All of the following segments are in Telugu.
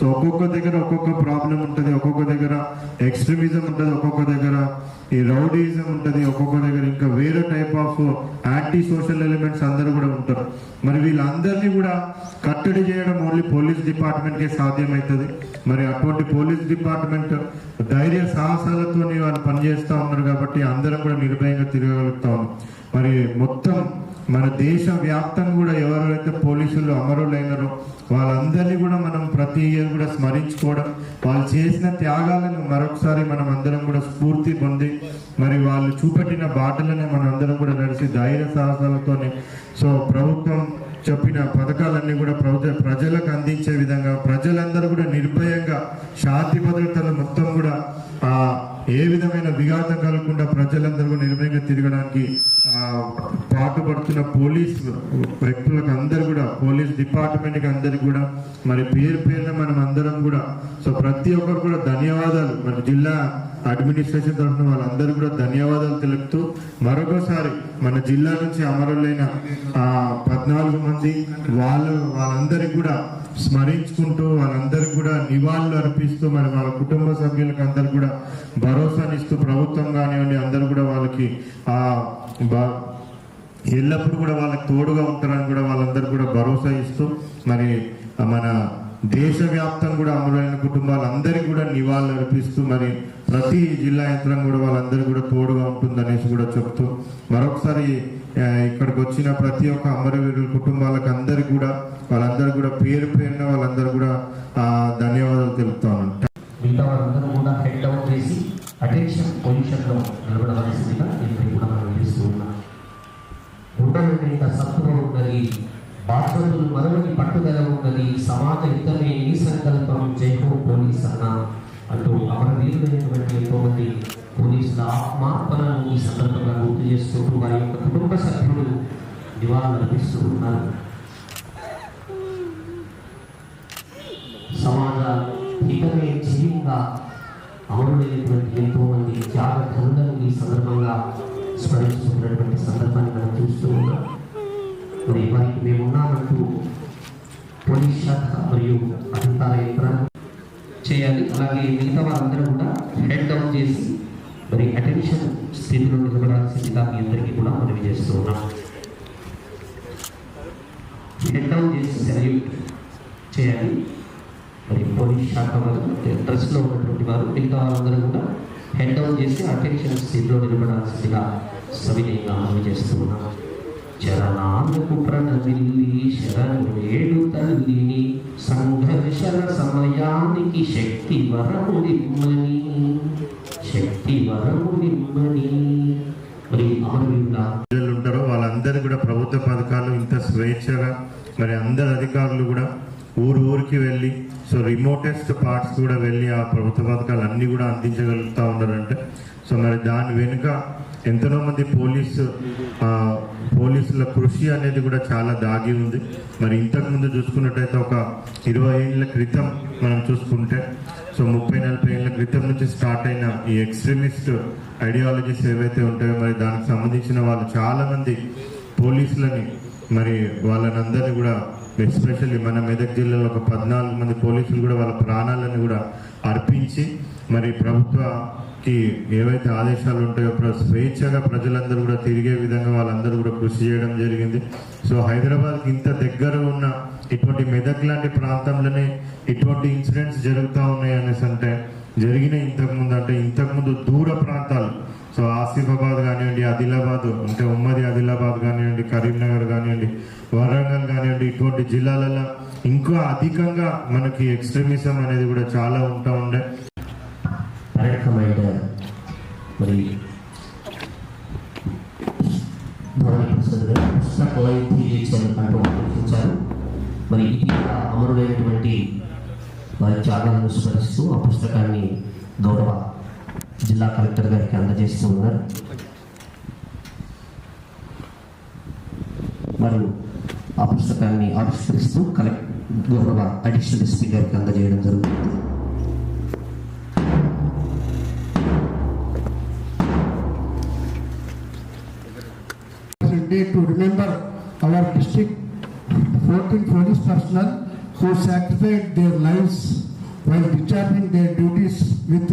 సో ఒక్కొక్క దగ్గర ఒక్కొక్క ప్రాబ్లం ఉంటుంది ఒక్కొక్క దగ్గర ఎక్స్ట్రీమిజం ఉంటుంది ఒక్కొక్క దగ్గర ఈ రౌడీజం ఉంటుంది ఒక్కొక్క దగ్గర ఇంకా వేరే type of anti social elements అందరూ కూడా ఉంటారు. మరి వీళ్ళందరినీ కూడా కట్టడి చేయడం ఓన్లీ పోలీస్ డిపార్ట్మెంట్కే సాధ్యమవుతుంది మరి అటువంటి పోలీస్ డిపార్ట్మెంట్ ధైర్య సాహసాలతో వాళ్ళు పనిచేస్తూ ఉన్నారు కాబట్టి అందరం కూడా నిర్భయంగా తిరగలుగుతా మరి మొత్తం మన దేశ వ్యాప్తంగా కూడా ఎవరైతే పోలీసులు అమరులైనారో వాళ్ళందరినీ కూడా మనం ప్రతి ఇయర్ కూడా స్మరించుకోవడం వాళ్ళు చేసిన త్యాగాలను మరొకసారి మనం అందరం కూడా స్ఫూర్తి పొంది మరి వాళ్ళు చూపెట్టిన బాటలనే మనం కూడా నడిచి ధైర్య సాహసాలతోనే. సో ప్రభుత్వం చెప్పిన పథకాలన్నీ కూడా ప్రజ ప్రజలకు అందించే విధంగా ప్రజలందరూ కూడా నిర్భయంగా శాంతి భద్రతలు మొత్తం కూడా ఆ ఏ విధమైన విఘాతం కలగకుండా ప్రజలందరూ కూడా నిర్భయంగా తిరగడానికి ఆ, పాటుపడుతున్న పోలీస్ వ్యక్తులకు అందరు కూడా పోలీస్ డిపార్ట్మెంట్కి అందరికి కూడా మరి పేరు పేరున మనం అందరం కూడా సో ప్రతి ఒక్కరు కూడా ధన్యవాదాలు. మన జిల్లా అడ్మినిస్ట్రేషన్ తరఫున వాళ్ళందరూ కూడా ధన్యవాదాలు తెలుపుతూ మరొకసారి మన జిల్లా నుంచి అమరులైన ఆ పద్నాలుగు మంది వాళ్ళు వాళ్ళందరికీ కూడా స్మరించుకుంటూ వాళ్ళందరికీ కూడా నివాళులు అర్పిస్తూ మరి వాళ్ళ కుటుంబ సభ్యులకు అందరు కూడా భరోసానిస్తూ ప్రభుత్వం కానివ్వండి అందరూ కూడా వాళ్ళకి ఆ ఎల్లప్పుడూ కూడా వాళ్ళకి తోడుగా ఉంటారని కూడా వాళ్ళందరూ కూడా భరోసా ఇస్తూ మరి మన దేశవ్యాప్తం కూడా అమరులైన కుటుంబాలందరికీ కూడా నివాళులు అర్పిస్తూ మరి ప్రతి జిల్లా యంత్రం కూడా వాళ్ళందరూ కూడా తోడుగా ఉంటుందనేసి కూడా చెప్తూ మరొకసారి ఇక్కడికి వచ్చిన ప్రతి ఒక్క అమరవీరుల కుటుంబాలకు అందరికీ కూడా వాళ్ళందరూ కూడా పేరు పేరున వాళ్ళందరూ కూడా ఆ, ధన్యవాదాలు తెలుపుతాను మిగతా వాళ్ళందరూ కూడా హెడ్ డౌన్ చేసి అటెన్షన్ పొజిషన్లో నిలబడవలసిందిగా నేను కూడా మనం చేస్తూ ఉన్నాను ఉండవేంట సత్తువ ఉన్నది బాధ్యతలు మరొకటి పట్టుదల ఉన్నది సమాజ హితమే ఈ సంకల్పం జైహో పోలీస్ అన్న అంటూ అమరవీరులైనటువంటి ఎంతో మంది పోలీసుల ఆత్మార్పణను ఈ సందర్భంగా గుర్తు చేసుకుంటూ వారి యొక్క కుటుంబ సభ్యులు నివాళులర్పిస్తూ ఉన్నారు. సమాజ హితమే జీవంగా అమరులైనటువంటి ఎంతో మంది త్యాగధనులను ఈ సందర్భంగా స్మరించుకున్నటువంటి సందర్భాన్ని మనం చూస్తూ ఉన్నాం. మరి వారికి మేము ఉన్నామంటూ పోలీస్ శాఖ మరియు అధికార యంత్రాలు చేయాలి. అలాగే మిగతా వారందరూ కూడా హెడ్ డౌన్ చేసి మరి అటెన్షన్ స్థితిలో నిలబడాల్సిందిగా మీ అందరికీ కూడా మనవి చేస్తూ ఉన్నాం. హెడ్ డౌన్ చేసి సెల్యూట్ చేయాలి. మరి పోలీస్ శాఖ వారు డ్రెస్లో ఉన్నటువంటి వారు మిగతా వాళ్ళందరూ కూడా హెడ్ డౌన్ చేసి అటెన్షన్ స్థితిలో నిలబడాల్సిందిగా సవినయంగా మనవి చేస్తూ ఉన్నాం. చరణాలకు ప్రణమిల్లి శరణు ఏడు తల్లిని సంఘర్షణ సమయానికి శక్తి వరము నిమ్మని శక్తి వరము నిమ్మని మరి ఉంటారో వాళ్ళందరూ కూడా ప్రభుత్వ పథకాలు ఇంత స్వేచ్ఛగా మరి అందరు అధికారులు కూడా ఊరు ఊరికి వెళ్ళి సో రిమోటెస్ట్ పార్ట్స్ కూడా వెళ్ళి ఆ ప్రభుత్వ పథకాలు అన్నీ కూడా అందించగలుగుతూ ఉన్నారంటే. సో మరి దాని వెనుక ఎంతనో మంది పోలీసు పోలీసుల కృషి అనేది కూడా చాలా దాగి ఉంది. మరి ఇంతకు ముందు చూసుకున్నట్టయితే ఒక ఇరవై ఏళ్ళ క్రితం మనం చూసుకుంటే సో ముప్పై నలభై ఏళ్ళ క్రితం నుంచి స్టార్ట్ అయిన ఈ ఎక్స్ట్రీమిస్ట్ ఐడియాలజీస్ ఏవైతే ఉంటాయో మరి దానికి సంబంధించిన వాళ్ళు చాలామంది పోలీసులని మరి వాళ్ళనందరినీ కూడా ఎస్పెషల్లీ మన మెదక్ జిల్లాలో ఒక పద్నాలుగు మంది పోలీసులు కూడా వాళ్ళ ప్రాణాలను కూడా అర్పించి మరి ప్రభుత్వ కి ఏవైతే ఆదేశాలు ఉంటాయో ప్ర- స్వేచ్ఛగా ప్రజలందరూ కూడా తిరిగే విధంగా వాళ్ళందరూ కూడా కృషి చేయడం జరిగింది. సో హైదరాబాద్కి ఇంత దగ్గర ఉన్న ఇటువంటి మెదక్ లాంటి ప్రాంతంలోనే ఇటువంటి ఇన్సిడెంట్స్ జరుగుతూ ఉన్నాయి అనేసి అంటే జరిగిన ఇంతకుముందు అంటే ఇంతకుముందు దూర ప్రాంతాలు. సో ఆసిఫాబాద్ కానివ్వండి ఆదిలాబాద్ అంటే ఉమ్మడి ఆదిలాబాద్ కానివ్వండి కరీంనగర్ కానివ్వండి వరంగల్ కానివ్వండి ఇటువంటి జిల్లాలలో ఇంకా అధికంగా మనకి ఎక్స్ట్రీమిజం అనేది కూడా చాలా ఉంటా ఉండే పరేడ్ కమాండర్ మరి పుస్తక మరి అమరుడైనటువంటి వారి త్యాగాలను స్మరిస్తూ ఆ పుస్తకాన్ని గౌరవ జిల్లా కలెక్టర్ గారికి అందజేస్తూ ఉన్నారు. మరియు ఆ పుస్తకాన్ని ఆవిష్కరిస్తూ కలెక్ట్ గౌరవ అడిషనల్ ఎస్పీ గారికి అందజేయడం జరుగుతుంది. A day to remember our district 14 police personnel who sacrificed their lives while discharging their duties with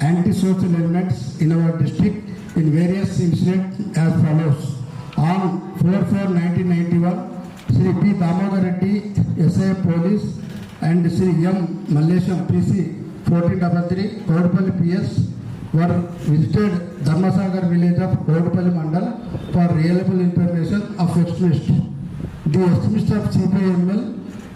anti-social elements in our district in various incidents as follows. On 4-4-1991, Sri P. Damodar Reddy, SI Police, and Sri M. Mallesham PC 1433, Kodupalli PS, were visited Dharmasagar village of Kodupalli Mandal for reliable information of extremist. The extremists of CPML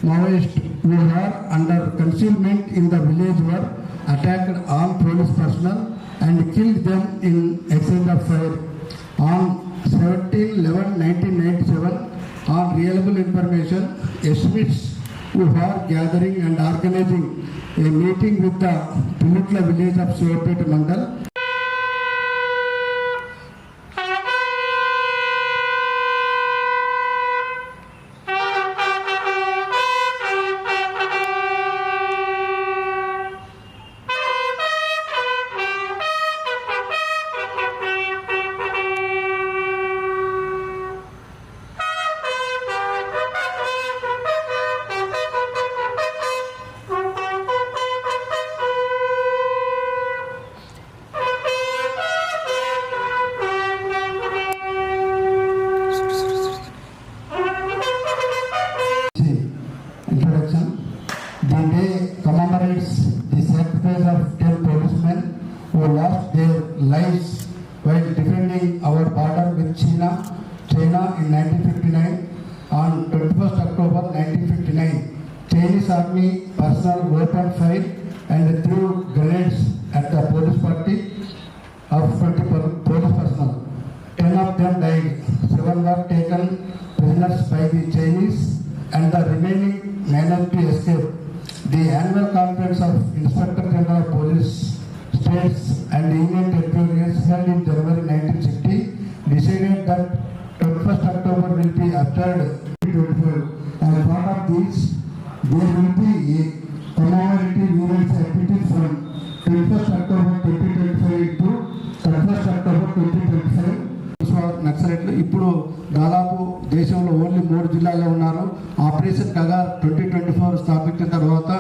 Maoist who are under concealment in the village were attacked armed police personnel and killed them in exchange of fire. On 17-11-1997, on reliable information, extremists who are gathering and organizing a meeting with the Pulutla village of Sivapet Mandal lives while defending our border with China, China in 1959. On 21st October 1959, Chinese army personnel opened fire and threw grenades at the police party of 20 pol- police personnel. Ten of them died. Seven were taken prisoners by the Chinese and the remaining managed to escape. The annual conference of Inspector General of Police, States and Union Territories held in January 1960 decided that 21st October will be observed 2024. As part of this, there will be a commemorative events activities from 21st October 2025 to 31st October 2025. నక్సలైట్లు ఇప్పుడు దాదాపు దేశంలో ఓన్లీ మూడు జిల్లాల్లో ఉన్నారు operation Kagar twenty twenty four స్థాపించిన తర్వాత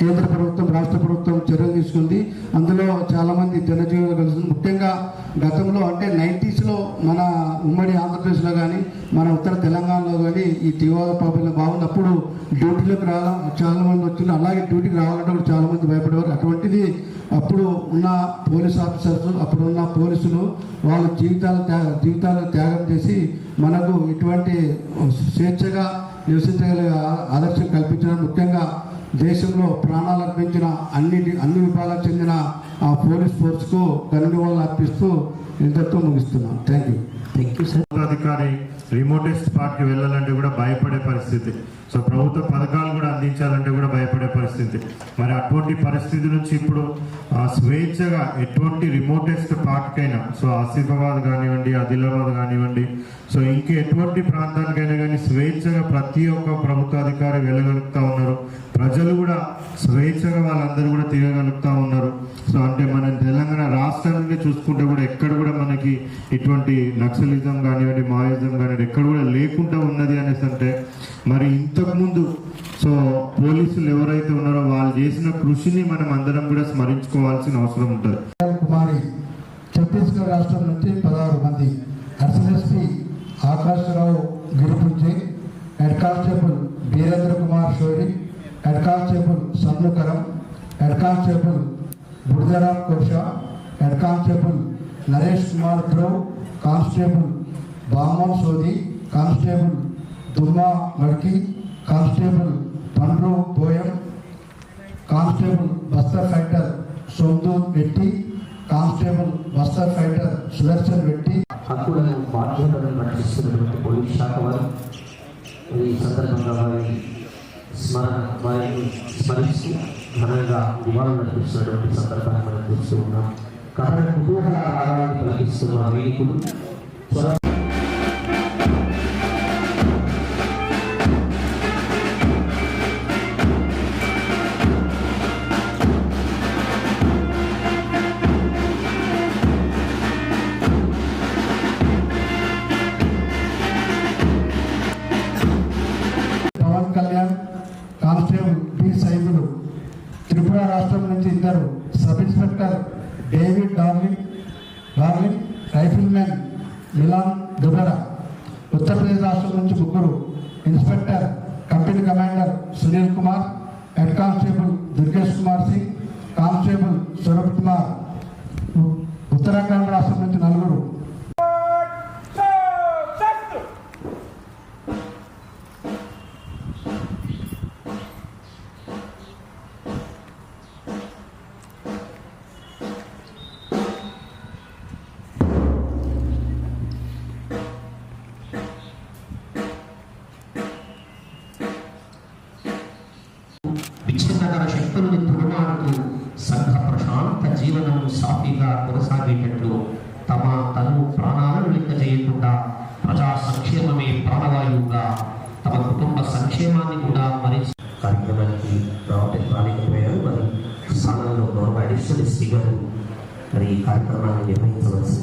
కేంద్ర ప్రభుత్వం రాష్ట్ర ప్రభుత్వం చర్యలు తీసుకుంది అందులో చాలా మంది జనజీవనం కలిసింది ముఖ్యంగా గతంలో అంటే నైంటీస్లో మన ఉమ్మడి ఆంధ్రప్రదేశ్లో కానీ మన ఉత్తర తెలంగాణలో కానీ ఈ తీవ్రవాద ప్రాబ్లం బాగుంది అప్పుడు డ్యూటీలోకి రావడం చాలామంది వచ్చింది అలాగే డ్యూటీకి రావాలంటే కూడా చాలామంది భయపడేవారు. అటువంటిది అప్పుడు ఉన్న పోలీస్ ఆఫీసర్స్ అప్పుడు ఉన్న పోలీసులు వాళ్ళ జీవితాలు త్యాగ జీవితాలు త్యాగం చేసి మనకు ఇటువంటి స్వేచ్ఛగా నివసించగలిగే ఆదర్శం కల్పించడం ముఖ్యంగా దేశంలో ప్రాణాలు అర్పించిన అన్ని అన్ని విభాగాలకు చెందిన ఆ పోలీస్ ఫోర్స్కు ధన్యవాదాలు అర్పిస్తూ ఇంతతో ముగిస్తున్నాం. Thank you thank you sir అధికారి రిమోటెస్ట్ పార్ట్కి వెళ్ళాలంటే కూడా భయపడే పరిస్థితి. సో ప్రభుత్వ పథకాలు కూడా అందించాలంటే కూడా భయపడే పరిస్థితి. మరి అటువంటి పరిస్థితి నుంచి ఇప్పుడు స్వేచ్ఛగా ఎటువంటి రిమోటెస్ట్ పార్ట్కైనా సో ఆసిఫాబాద్ కానివ్వండి ఆదిలాబాద్ కానివ్వండి సో ఇంకా ఎటువంటి ప్రాంతానికైనా కానీ స్వేచ్ఛగా ప్రతి ఒక్క ప్రభుత్వ అధికారి వెళ్ళగలుగుతా ఉన్నారు. ప్రజలు కూడా స్వేచ్ఛగా వాళ్ళందరూ కూడా తిరగలుగుతూ ఉన్నారు. సో అంటే మన తెలంగాణ రాష్ట్రం నుండి చూసుకుంటే కూడా ఎక్కడ కూడా మనకి ఇటువంటి నక్సలిజం కానివ్వండి మాయిజం కానివ్వండి ఎక్కడ కూడా లేకుండా ఉన్నది అనేసి అంటే మరి ఇంతకుముందు సో పోలీసులు ఎవరైతే ఉన్నారో వాళ్ళు చేసిన కృషిని మనం అందరం కూడా స్మరించుకోవాల్సిన అవసరం ఉంటుంది. కుమారి ఛత్తీస్గఢ్ రాష్ట్రం నుంచి పదహారు మంది SSP ఆకాశరావు గిరిపుంజి head constable Virendra Kumar Shori head constable సన్నుకరం head constable బుడిదరామ్ కోషా head constable Naresh Kumar Dhruv constable Baman Sodi constable Dumma Madki constable Pandru Poyam constable Bastar fighter Sondur Reddy constable Bastar fighter Sudarshan Reddy. హక్కులను బాధ్యతలను ప్రకటిస్తున్నటువంటి పోలీస్ శాఖ వారు ఈ సందర్భంగా వారిని స్మరణ వారిని స్మరిస్తూ ఘనంగా నివాళులు అర్పిస్తున్నటువంటి సందర్భాన్ని మనం చూస్తూ ఉన్నాం karena kebutuhan orang-orang bagi semua ini pun మిలాన్ దుబెరా ఉత్తరప్రదేశ్ రాష్ట్రం నుంచి ముగ్గురు inspector company commander Sunil Kumar head constable Durgesh Kumar Singh constable Swaroop Kumar. Uttarakhand రాష్ట్రం నుంచి నలుగురు విచ్ఛిన్నకర శక్తులను సంఘ ప్రశాంత జీవనం సాఫీగా కొనసాగేటట్లు తమ తను ప్రాణాలను లెక్క చేయకుండా ప్రజా సంక్షేమమే ప్రాణవాయువుగా తమ కుటుంబ సంక్షేమాన్ని కూడా మరించి కార్యక్రమానికి రావటం రాలేకపోయారు మరి స్థానంలో గౌరవ అడిషనల్ ఎస్పీ గారు మరి ఈ కార్యక్రమాన్ని నిర్వహించవలసి